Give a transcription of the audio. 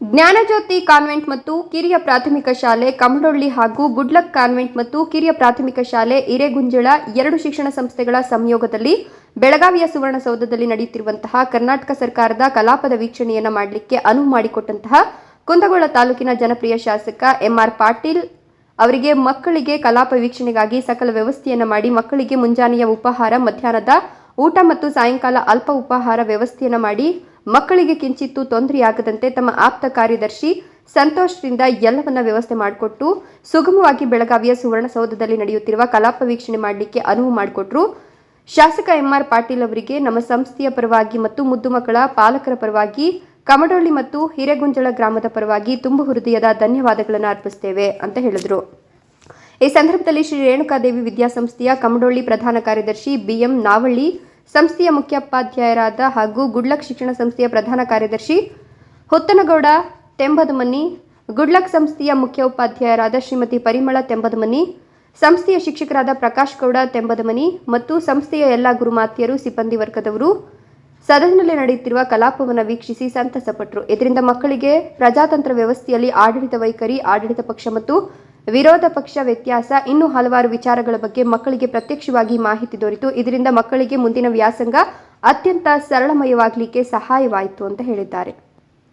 Jnanajyoti convent ಮತ್ತು ಕಿರಿಯ ಪ್ರಾಥಮಿಕ ಶಾಲೆ ಕಮಡೊಳ್ಳಿ ಹಾಗೂ ಗುಡ್ಲಕ್ ಕಾನ್ವೆಂಟ್ ಮತ್ತು ಕಿರಿಯ ಪ್ರಾಥಮಿಕ ಶಾಲೆ ಇರೆಗುಂಜಳ ಎರಡು ಶಿಕ್ಷಣ ಸಂಸ್ಥೆಗಳ ಸಂಯೋಗದಲ್ಲಿ ಬೆಳಗಾವಿಯ ಸುವರ್ಣಸೌಧದಲ್ಲಿ ನಡೆಯುತ್ತಿರುವಂತಹ ಕರ್ನಾಟಕ ಸರ್ಕಾರದ ಕಲಾಪದ ವೀಕ್ಷಣೆಯನ್ನು ಮಾಡಲಿಕ್ಕೆ ಅನುವು ಮಾಡಿಕೊಟ್ಟಂತಹ ಕುಂದಗೋಳ ತಾಲೂಕಿನ ಜನಪ್ರಿಯ ಶಾಸಕ ಎಂಆರ್ ಪಾಟೀಲ್ ಅವರಿಗೆ ಮಕ್ಕಳಿಗೆ ಕಲಾಪ ವೀಕ್ಷಣೆಗಾಗಿ ಸಕಲ ವ್ಯವಸ್ಥೆಯನ್ನು ಮಾಡಿ ಮಕ್ಕಳಿಗೆ ಮುಂಜಾನೆಯ ಉಪಹಾರ, ಮಧ್ಯಾಹ್ನದ ಊಟ ಮತ್ತು ಸಾಯಂಕಾಲ ಅಲ್ಪ ಉಪಹಾರ ವ್ಯವಸ್ಥೆಯನ್ನು ಮಾಡಿ ಮಕ್ಕಳಿಗೆ ಕಿಂಚಿತ್ತು ತೊಂದರೆಯಾಗದಂತೆ ತಮ್ಮ ಆಪ್ತ ಕಾರ್ಯದರ್ಶಿ ಸಂತೋಷದಿಂದ ಎಲ್ಲವನ್ನ ವ್ಯವಸ್ಥೆ ಮಾಡಿಕೊಟ್ಟು, ಸುಗಮವಾಗಿ ಬೆಳಗಾವಿಯ ಸುವರ್ಣಸೌಧದಲ್ಲಿ ನಡೆಯುತ್ತಿರುವ ಕಲಾಪ ವೀಕ್ಷಣೆ ಮಾಡಲಿಕ್ಕೆ ಅನುವು ಮಾಡಿಕೊಟ್ರು. ಶಾಸಕ ಎಂಆರ್ ಪಾಟೀಲ್ ಅವರಿಗೆ ನಮ್ಮ ಸಂಸ್ಥೆಯ ಪರವಾಗಿ ಮತ್ತು ಮುದ್ದು ಮಕ್ಕಳ ಪಾಲಕರ ಪರವಾಗಿ, ಕಮಡೊಳ್ಳಿ ಮತ್ತು ಹಿರೇಗುಂಜಳ ಗ್ರಾಮದ ಪರವಾಗಿ ತುಂಬು ಹೃದಯದ ಧನ್ಯವಾದಗಳನ್ನು ಅರ್ಪಿಸ್ತೇವೆ ಅಂತ ಹೇಳಿದರು. ಈ ಸಂದರ್ಭದಲ್ಲಿ ಶ್ರೀ ರೇಣುಕಾದೇವಿ ವಿದ್ಯಾಸಂಸ್ಥೆಯ ಕಮಡೊಳ್ಳಿ ಪ್ರಧಾನ ಕಾರ್ಯದರ್ಶಿ ಬಿಎಂ ನಾವಳ್ಳಿ ಸಂಸ್ಥೆಯ ಮುಖ್ಯೋಪಾಧ್ಯಾಯರಾದ ಹಾಗೂ ಗುಡ್ಲಕ್ ಶಿಕ್ಷಣ ಸಂಸ್ಥೆಯ ಪ್ರಧಾನ ಕಾರ್ಯದರ್ಶಿ ಹೊತ್ತನಗೌಡ ತೆಂಬದಮನಿ, ಗುಡ್ಲಕ್ ಸಂಸ್ಥೆಯ ಮುಖ್ಯೋಪಾಧ್ಯಾಯರಾದ ಶ್ರೀಮತಿ ಪರಿಮಳ ತೆಂಬದಮನಿ, ಸಂಸ್ಥೆಯ ಶಿಕ್ಷಕರಾದ ಪ್ರಕಾಶ್ ಗೌಡ ತೆಂಬದಮನಿ ಮತ್ತು ಸಂಸ್ಥೆಯ ಎಲ್ಲ ಗುರುಮಾತೆಯರು ಸಿಬ್ಬಂದಿ ವರ್ಗದವರು ಸದನದಲ್ಲಿ ನಡೆಯುತ್ತಿರುವ ಕಲಾಪವನ್ನು ವೀಕ್ಷಿಸಿ ಸಂತಸಪಟ್ಟರು. ಇದರಿಂದ ಮಕ್ಕಳಿಗೆ ಪ್ರಜಾತಂತ್ರ ವ್ಯವಸ್ಥೆಯಲ್ಲಿ ಆಡಳಿತ ವೈಖರಿ, ಆಡಳಿತ ಪಕ್ಷ ಮತ್ತು ವಿರೋಧ ಪಕ್ಷ ವ್ಯತ್ಯಾಸ ಇನ್ನೂ ಹಲವಾರು ವಿಚಾರಗಳ ಬಗ್ಗೆ ಮಕ್ಕಳಿಗೆ ಪ್ರತ್ಯಕ್ಷವಾಗಿ ಮಾಹಿತಿ ದೊರೆತು. ಇದರಿಂದ ಮಕ್ಕಳಿಗೆ ಮುಂದಿನ ವ್ಯಾಸಂಗ ಅತ್ಯಂತ ಸರಳಮಯವಾಗಲಿಕ್ಕೆ ಸಹಾಯವಾಯಿತು ಅಂತ ಹೇಳಿದ್ದಾರೆ.